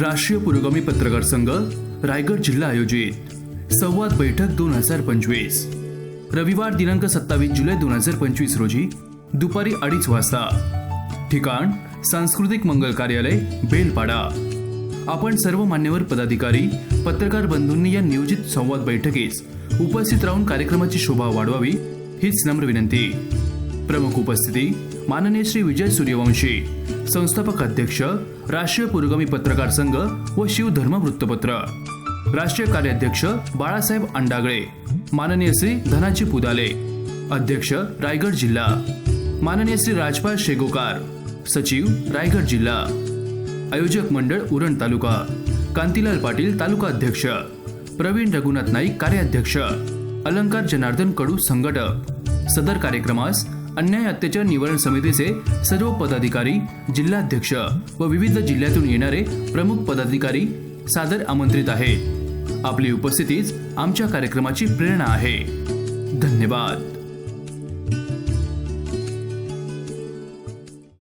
राष्ट्रीय पुरोगामी पत्रकार संघ रायगड जिल्हा आयोजित संवाद बैठक दोन हजार पंचवीस. रविवार दिनांक सत्तावीस जुलै दोन हजार पंचवीस रोजी दुपारी अडीच वाजता. ठिकाण सांस्कृतिक मंगल कार्यालय बेलपाडा. आपण सर्व मान्यवर पदाधिकारी पत्रकार बंधूंनी या नियोजित संवाद बैठकीस उपस्थित राहून कार्यक्रमाची शोभा वाढवावी हीच नम्र विनंती. प्रमुख उपस्थिती माननीय श्री विजय सूर्यवंशी संस्थापक अध्यक्ष राष्ट्रीय पुरोगामी पत्रकार संघ व शिवधर्म वृत्तपत्र राष्ट्रीय कार्याध्यक्ष बाळासाहेब अंडागळे माननीय श्री धनाजी पुदाले अध्यक्ष रायगड जिल्हा माननीय श्री राजपाल शेगोकार सचिव रायगड जिल्हा आयोजक मंडळ उरण तालुका कांतीलाल पाटील तालुका अध्यक्ष प्रवीण रघुनाथ नाईक कार्याध्यक्ष अलंकार जनार्दन कडू संघटक सदर कार्यक्रमास अन्याय अत्याचार निवारण समितीचे सर्व पदाधिकारी जिल्हाध्यक्ष व विविध जिल्ह्यातून येणारे प्रमुख पदाधिकारी सादर आमंत्रित आहेत आपली उपस्थितीच आमच्या कार्यक्रमाची प्रेरणा आहे. धन्यवाद.